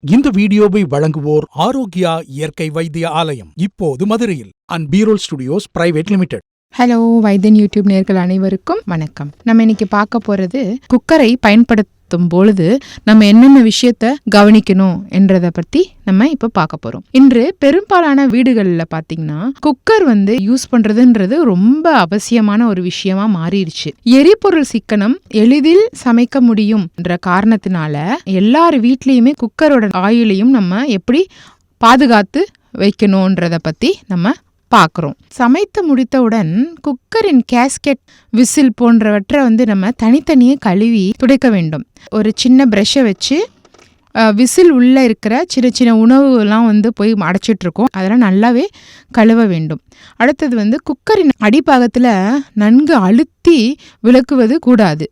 இந்த வீடியோவை வழங்குவோர் ஆரோக்கியா இயற்கை வைத்திய ஆலயம் இப்போது மதுரையில் and பீரோல் studios private limited. Hello Vaithiyan YouTube நேர்கள் அனைவருக்கும் வணக்கம். நம்ம இன்னைக்கு பார்க்க போறது குக்கரை பயன்படுத்த பயன்படுத்தும் பொழுது நம்ம என்னென்ன விஷயத்த கவனிக்கணும் என்றதை பத்தி நம்ம இப்ப பார்க்க போறோம். இன்று பெரும்பாலான வீடுகளில் பார்த்தீங்கன்னா குக்கர் வந்து யூஸ் பண்றதுன்றது ரொம்ப அவசியமான ஒரு விஷயமா மாறிடுச்சு. எரிபொருள் சிக்கனம் எளிதில் சமைக்க முடியும் என்ற காரணத்தினால எல்லார் வீட்லேயுமே குக்கரோட ஆயிலையும் நம்ம எப்படி பாதுகாத்து வைக்கணுன்றதை பத்தி நம்ம பார்க்குறோம். சமைத்து முடித்தவுடன் குக்கரின் கேஸ்கெட் விசில் போன்றவற்றை வந்து நம்ம தனித்தனியே கழுவி துடைக்க வேண்டும். ஒரு சின்ன ப்ரெஷ்ஷை வச்சு விசில் உள்ளே இருக்கிற சின்ன சின்ன உணவுலாம் வந்து போய் அடைச்சிட்ருக்கோம். அதெல்லாம் நல்லாவே கழுவ வேண்டும். அடுத்தது வந்து குக்கரின் அடிப்பாகத்தில் நன்கு அழுத்தி விளக்குவது கூடாது.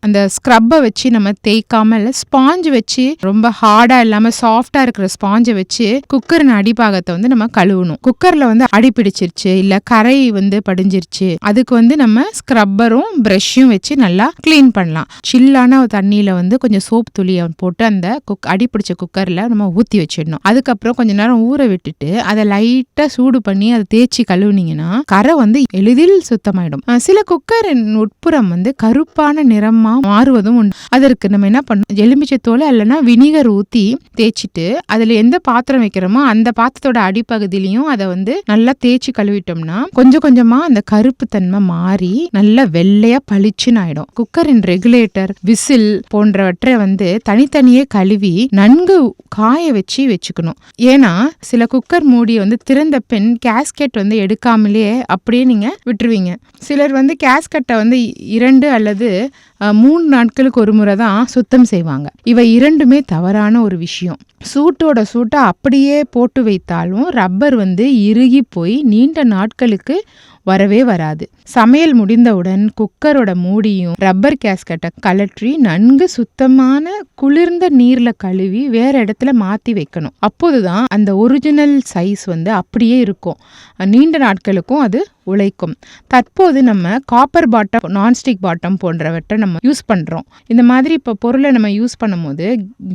அந்த ஸ்க்ரப்பை வச்சு நம்ம தேய்க்காம இல்லை ஸ்பாஞ்ச் வச்சு ரொம்ப ஹார்டாக இல்லாமல் சாஃப்டாக இருக்கிற ஸ்பாஞ்சை வச்சு குக்கரின் அடிப்பாகத்தை வந்து நம்ம கழுவணும். குக்கரில் வந்து அடி பிடிச்சிருச்சு இல்லை கரை வந்து படிஞ்சிருச்சு அதுக்கு வந்து நம்ம ஸ்க்ரப்பரும் ப்ரஷ்ஷும் வச்சு நல்லா க்ளீன் பண்ணலாம். சில்லான தண்ணியில் வந்து கொஞ்சம் சோப் துளியை போட்டு அந்த குக் அடி பிடிச்ச குக்கரில் நம்ம ஊற்றி வச்சிடணும். அதுக்கப்புறம் கொஞ்ச நேரம் ஊற விட்டுட்டு அதை லைட்டாக சூடு பண்ணி அதை தேய்ச்சி கழுவுனீங்கன்னா கரை வந்து எளிதில் சுத்தமாயிடும். சில குக்கரின் உட்புறம் வந்து கருப்பான நிறம் மாறுவதும் உண்டு. அதற்கு நம்ம என்ன பண்ணணும்? எலுமிச்சை தோல் இல்லைன்னா வினிகர் ஊற்றி தேய்ச்சிட்டு அதில் எந்த பாத்திரம் வைக்கிறோமோ அந்த பாத்திரத்தோட அடிப்பகுதியிலையும் அதை வந்து நல்லா தேய்ச்சி கழுவிட்டோம்னா கொஞ்சம் கொஞ்சமா அந்த கருப்பு தன்மை மாறி நல்லா வெள்ளையா பளிச்சுன்னு ஆயிடும். குக்கரின் ரெகுலேட்டர் விசில் போன்றவற்றை வந்து தனித்தனியே கழுவி நன்கு காய வச்சு வச்சுக்கணும். ஏன்னா சில குக்கர் மூடியை வந்து திறந்த பின் கேஸ்கெட் வந்து எடுக்காமலே அப்படியே நீங்க விட்டுருவீங்க. சிலர் வந்து கேஸ்கெட்டை வந்து இரண்டு அல்லது மூணு நாட்களுக்கு ஒரு முறை தான் சுத்தம் செய்வாங்க. இவை இரண்டுமே தவறான ஒரு விஷயம். சூட்டோட சூட்டை அப்படியே போட்டு வைத்தாலும் ரப்பர் வந்து இறுகி போய் நீண்ட நாட்களுக்கு வரவே வராது. சமையல் முடிந்தவுடன் குக்கரோட மூடியும் ரப்பர் கேஸ்கட்டை கலற்றி நன்கு சுத்தமான குளிர்ந்த நீர்ல கழுவி வேற இடத்துல மாத்தி வைக்கணும். அப்போதுதான் அந்த ஒரிஜினல் சைஸ் வந்து அப்படியே இருக்கும். நீண்ட நாட்களுக்கும் அது உழைக்கும். தற்போது நம்ம காப்பர் பாட்டம் நான்ஸ்டிக் பாட்டம் போன்றவற்றை நம்ம யூஸ் பண்ணுறோம் இந்த மாதிரி இப்போ பொருளை நம்ம யூஸ் பண்ணும்போது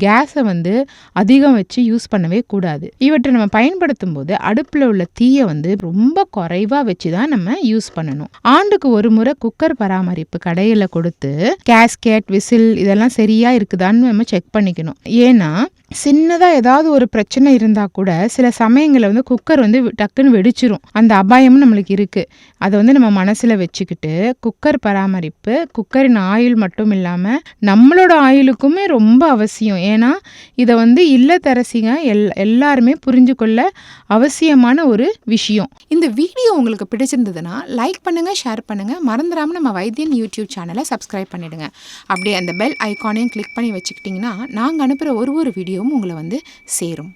கேஸை வந்து அதிகம் வச்சு யூஸ் பண்ணவே கூடாது. இவற்றை நம்ம பயன்படுத்தும் போது அடுப்பில் உள்ள தீயை வந்து ரொம்ப குறைவாக வச்சு தான் நம்ம யூஸ் பண்ணணும். ஆண்டுக்கு ஒரு முறை குக்கர் பராமரிப்பு கடையில் கொடுத்து கேஸ்கேட் விசில் இதெல்லாம் சரியாக இருக்குதான்னு நம்ம செக் பண்ணிக்கணும். ஏன்னா சின்னதாக ஏதாவது ஒரு பிரச்சனை இருந்தால் கூட சில சமயங்களில் வந்து குக்கர் வந்து டக்குன்னு வெடிச்சிரும். அந்த அபாயமும் நம்மளுக்கு இருக்குது அதை வந்து நம்ம மனசில் வச்சுக்கிட்டு குக்கர் பராமரிப்பு குக்கரின் ஆயில் மட்டும் இல்லாமல் நம்மளோட ஆயிலுக்குமே ரொம்ப அவசியம். ஏன்னா இதை வந்து இல்லத்தரசிங்க எல் எல்லாருமே புரிஞ்சு கொள்ள அவசியமான ஒரு விஷயம். இந்த வீடியோ உங்களுக்கு பிடிச்சிருந்ததுன்னா லைக் பண்ணுங்கள் ஷேர் பண்ணுங்க. மறந்துடாமல் நம்ம வைத்தியன் யூடியூப் சேனலை சப்ஸ்கிரைப் பண்ணிடுங்க. அப்படியே அந்த பெல் ஐகானையும் கிளிக் பண்ணி வச்சுக்கிட்டிங்கன்னா நாங்கள் அனுப்புகிற ஒரு ஒரு வீடியோ வீடியோவும் உங்களை வந்து சேரும்.